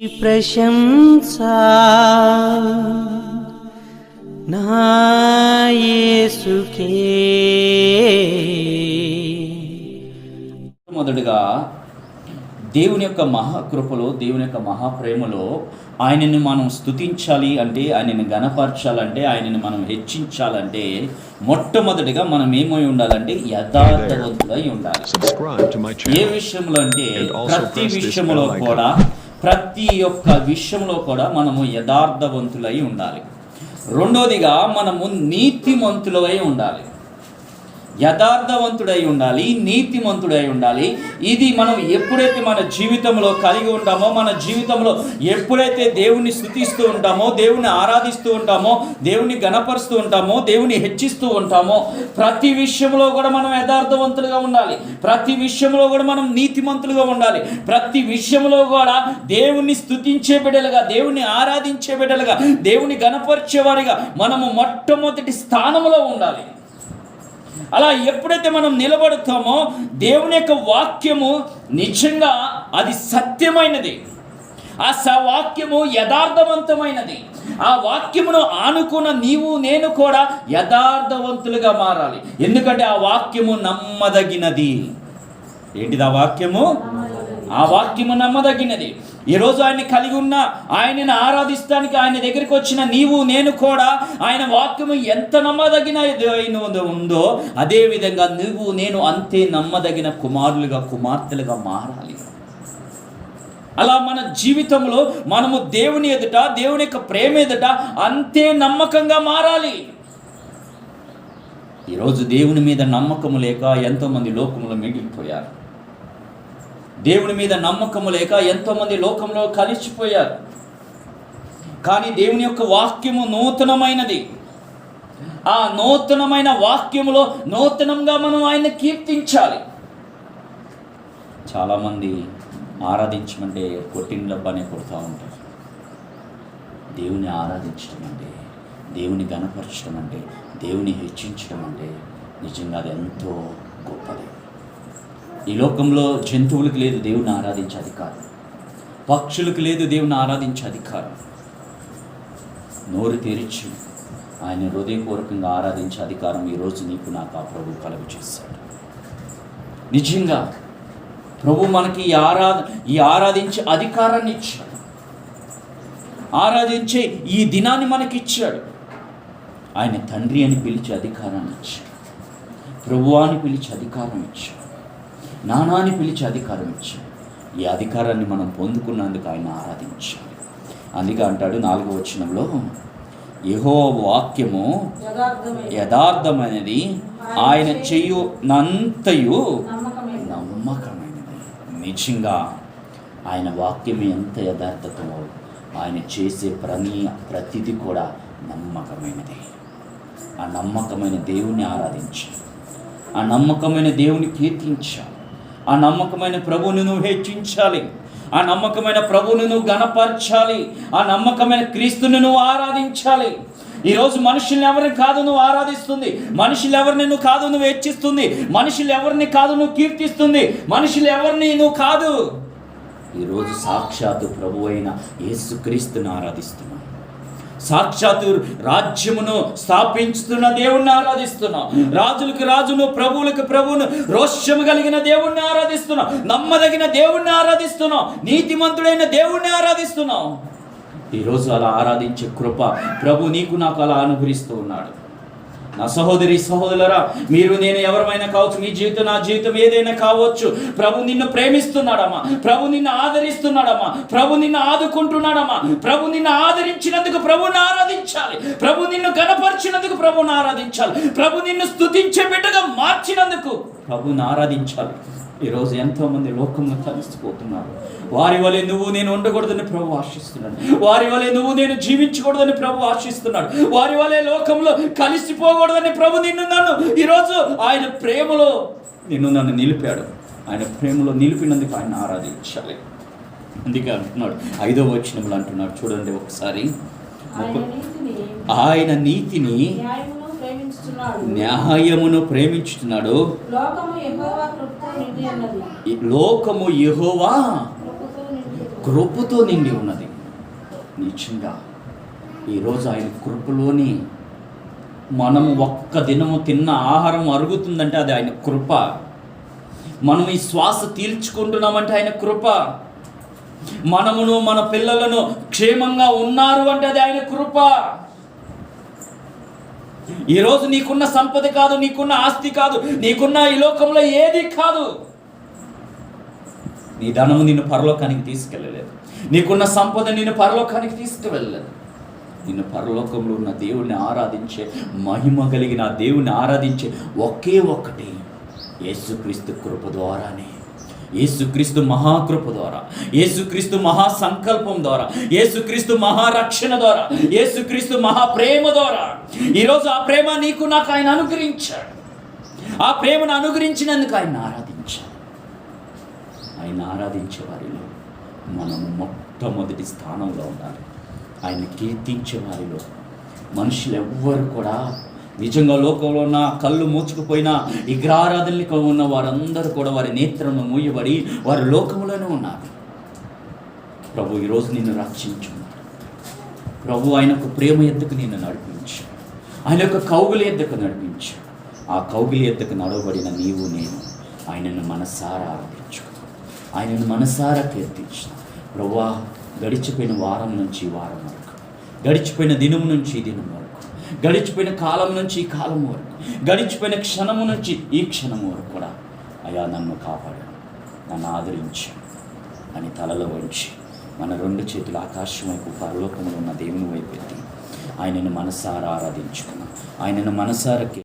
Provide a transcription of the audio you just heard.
ప్రశంసా నాయసుకే మొదటగా దేవుని యొక్క మహాకృపలో దేవుని యొక్క మహాప్రేమలో ఆయనని మనం స్తుతించాలి అంటే ఆయనని గణపరచాలంటే ఆయనని మనం హెచ్చించాలంటే మొట్టమొదటిగా మనం ఏమై ఉండాలంటే యథార్థవంతులై ఉండాలి ఏ. విషయంలో అంటే ప్రతి విషయంలో. కూడా ప్రతి ఒక్క విషయంలో కూడా మనము యథార్థవంతులై ఉండాలి. రెండోదిగా మనము నీతిమంతులై ఉండాలి. యథార్థవంతుడై ఉండాలి నీతిమంతుడై ఉండాలి. ఇది మనం ఎప్పుడైతే మన జీవితంలో కలిగి ఉంటామో మన జీవితంలో ఎప్పుడైతే దేవుణ్ణి స్థుతిస్తూ ఉంటామో దేవుణ్ణి ఆరాధిస్తూ ఉంటామో దేవుణ్ణి గణపరుస్తూ ఉంటామో దేవుని హెచ్చిస్తూ ఉంటామో ప్రతి విషయంలో కూడా మనం యథార్థవంతులుగా ఉండాలి. ప్రతి విషయంలో కూడా మనం నీతిమంతులుగా ఉండాలి. ప్రతి విషయంలో కూడా దేవుణ్ణి స్థుతించే బిడ్డలుగా దేవుణ్ణి ఆరాధించే బిడ్డలుగా దేవుని గణపరిచేవారిగా మనము మొట్టమొదటి స్థానంలో ఉండాలి. అలా ఎప్పుడైతే మనం నిలబడతామో దేవుని యొక్క వాక్యము నిజంగా అది సత్యమైనది. ఆ స వాక్యము యథార్థవంతమైనది. ఆ వాక్యమును ఆనుకున్న నీవు నేను కూడా యథార్థవంతులుగా మారాలి. ఎందుకంటే ఆ వాక్యము నమ్మదగినది. ఏంటిది ఆ వాక్యము? ఆ వాక్యము నమ్మదగినది. ఈరోజు ఆయన్ని కలిగి ఉన్న ఆయనని ఆరాధిస్తానికి ఆయన దగ్గరికి వచ్చిన నీవు నేను కూడా ఆయన వాక్యము ఎంత నమ్మదగిన ఉందో అదే విధంగా నువ్వు నేను అంతే నమ్మదగిన కుమారులుగా కుమార్తెలుగా మారాలి. అలా మన జీవితంలో మనము దేవుని ఎదుట దేవుని యొక్క ప్రేమ ఎదుట అంతే నమ్మకంగా మారాలి. ఈరోజు దేవుని మీద నమ్మకము లేక ఎంతోమంది లోకంలో మిగిలిపోయారు. దేవుని మీద నమ్మకము లేక ఎంతోమంది లోకంలో కలిసిపోయారు. కానీ దేవుని యొక్క వాక్యము నూతనమైనది. ఆ నూతనమైన వాక్యములో నూతనంగా మనం ఆయన కీర్తించాలి. చాలామంది ఆరాధించమంటే కొట్టిన డబ్బానే కొడుతూ ఉంటారు. దేవుని ఆరాధించడం అంటే దేవుని గణపరచడం అంటే దేవుని హెచ్చించడం అంటే నిజంగా అది ఎంతో గొప్పది. ఈ లోకంలో జంతువులకు లేదు దేవుని ఆరాధించే అధికారం. పక్షులకు లేదు దేవుని ఆరాధించే అధికారం. నోరు తెరిచి ఆయన హృదయపూర్వకంగా ఆరాధించే అధికారం ఈరోజు నీకు నాకు ఆ ప్రభు కలుగు చేశాడు. నిజంగా ప్రభు మనకి ఈ ఆరాధ ఈ ఆరాధించే అధికారాన్ని ఇచ్చాడు. ఆరాధించే ఈ దినాన్ని మనకి ఇచ్చాడు ఆయన తండ్రి అని పిలిచే అధికారాన్ని ఇచ్చాడు. ప్రభు అని పిలిచే అధికారం ఇచ్చాడు. నానాని పిలిచే అధికారం ఇచ్చాడు. ఈ అధికారాన్ని మనం పొందుకున్నందుకు ఆయన ఆరాధించాలి అందుకే అంటాడు నాలుగో వచనంలో యహో వాక్యము యథార్థమైనది. ఆయన చెయ్యు నంతయు నమ్మకమైనది. నిజంగా ఆయన వాక్యం ఎంత యథార్థతమో ఆయన చేసే ప్రతి ప్రతిది కూడా నమ్మకమైనది. ఆ నమ్మకమైన దేవుణ్ణి ఆరాధించి ఆ నమ్మకమైన దేవుని కీర్తించాలి ఆ నమ్మకమైన ప్రభువుని నువ్వు హెచ్చించాలి. ఆ నమ్మకమైన ప్రభువుని నువ్వు గణపరచాలి. ఆ నమ్మకమైన క్రీస్తుని నువ్వు ఆరాధించాలి. ఈరోజు మనుషులు ఎవరిని కాదు నువ్వు ఆరాధిస్తుంది. మనుషులు ఎవరిని నువ్వు కాదు నువ్వు హెచ్చిస్తుంది. మనుషులు ఎవరిని కాదు నువ్వు కీర్తిస్తుంది. మనుషులు ఎవరిని నువ్వు కాదు. ఈరోజు సాక్షాత్తు ప్రభు అయిన యేసుక్రీస్తుని ఆరాధిస్తుంది సాక్షాత్తు రాజ్యమును స్థాపించుతున్న దేవుణ్ణి ఆరాధిస్తున్నాం. రాజులకు రాజును ప్రభువులకు ప్రభువును రోషము కలిగిన దేవుణ్ణి ఆరాధిస్తున్నాం. నమ్మదగిన దేవుణ్ణి ఆరాధిస్తున్నాం. నీతిమంతుడైన దేవుణ్ణి ఆరాధిస్తున్నాం. ఈరోజు అలా ఆరాధించే కృప ప్రభు నీకు నాకు అలా అనుగ్రహిస్తూ ఉన్నాడు. నా సహోదరి సహోదరులరా మీరు నేను ఎవరమైనా కావచ్చు మీ జీవితం నా జీవితం ఏదైనా కావచ్చు ప్రభు నిన్ను ప్రేమిస్తున్నాడమ్మా ప్రభు నిన్ను ఆదరిస్తున్నాడమ్మా ప్రభు నిన్ను ఆదుకుంటున్నాడమ్మా ప్రభు నిన్ను ఆదరించినందుకు ప్రభుని ఆరాధించాలి ప్రభు నిన్ను గణపరిచినందుకు ప్రభుని ఆరాధించాలి ప్రభు నిన్ను స్తుతించే బిడ్డగా మార్చినందుకు ప్రభుని ఆరాధించాలి. ఈరోజు ఎంతోమంది లోకంలో కలిసిపోతున్నారు వారి వలె నువ్వు నేను ఉండకూడదని ప్రభు ఆశిస్తున్నాడు. వారి వలె నువ్వు నేను జీవించకూడదని ప్రభు ఆశిస్తున్నాడు. వారి వలె లోకంలో కలిసిపోకూడదని ప్రభు నిన్ను నన్ను ఈరోజు ఆయన ప్రేమలో నిన్ను నన్ను నిలిపాడు. ఆయన ప్రేమలో నిలిపినందుకు ఆయన ఆరాధించాలి. అందుకే అంటున్నాడు ఐదో వచనంలో అంటున్నాడు. చూడండి ఒకసారి. ఆయన నీతిని న్యాయమును ప్రేమించుతున్నాడు లోకము యెహోవా కృపతో నిండి ఉన్నది. ఈ లోకము యెహోవా కృపతో నిండి కృపతో నిండి ఉన్నది. నిజంగా ఈరోజు ఆయన కృపలోని మనము ఒక్క దినము తిన్న ఆహారం అరుగుతుందంటే అది ఆయన కృప. మనం ఈ శ్వాస తీల్చుకుంటున్నామంటే ఆయన కృప. మనమును మన పిల్లలను క్షేమంగా ఉన్నారు అంటే అది ఆయన కృప. ఈరోజు నీకున్న సంపద కాదు నీకున్న ఆస్తి కాదు నీకున్న ఈ లోకంలో ఏది కాదు. నీ ధనము నిన్ను పరలోకానికి తీసుకెళ్ళలేదు. నీకున్న సంపద నిన్ను పరలోకానికి తీసుకువెళ్ళలేదు నిన్ను పరలోకంలో ఉన్న దేవుణ్ణి ఆరాధించే మహిమ కలిగిన దేవుణ్ణి ఆరాధించే ఒకే ఒక్కటి యేసుక్రీస్తు కృప ద్వారానే. యేసుక్రీస్తు మహాకృప ద్వారా యేసుక్రీస్తు మహాసంకల్పం ద్వారా యేసుక్రీస్తు మహారక్షణ ద్వారా యేసుక్రీస్తు మహాప్రేమ ద్వారా ఈరోజు ఆ ప్రేమ నీకు నాకు ఆయన అనుగ్రహించాడు. ఆ ప్రేమను అనుగ్రహించినందుకు ఆయన ఆరాధించాడు. ఆయన ఆరాధించే వారిలో మనము మొట్టమొదటి స్థానంలో ఉండాలి. ఆయన కీర్తించే వారిలో మనుషులు ఎవ్వరు కూడా నిజంగా లోకంలో ఉన్న కళ్ళు మూచుకుపోయిన విగ్రహారాధనలకు ఉన్న వారందరూ కూడా వారి నేత్రము మూయబడి వారి లోకంలోనే ఉన్నారు. ప్రభు ఈరోజు నిన్ను రక్షించున్నాడు ప్రభు ఆయన యొక్క ప్రేమ ఎద్దుకు నిన్ను నడిపించు. ఆయన యొక్క కౌగులి ఎద్దుకు నడిపించు. ఆ కౌగులి ఎద్దుకు నడవబడిన నీవు నేను ఆయనను మనసారా ఆరాధించు ఆయనను మనసారా కీర్తించు ప్రభు గడిచిపోయిన వారం నుంచి వారం వరకు గడిచిపోయిన దినం నుంచి దినం వరకు గడిచిపోయిన కాలం నుంచి ఈ కాలం వరకు గడిచిపోయిన క్షణము నుంచి ఈ క్షణము వరకు కూడా అయా నన్ను కాపాడు నన్ను ఆదరించు అని తలలో వంచి. మన రెండు చేతులు ఆకాశం వైపు పరలోకంలో ఉన్న దేవుని వైపు ఎత్తి ఆయనను మనసారా ఆరాధించుకున్నాం. ఆయనను మనసారకి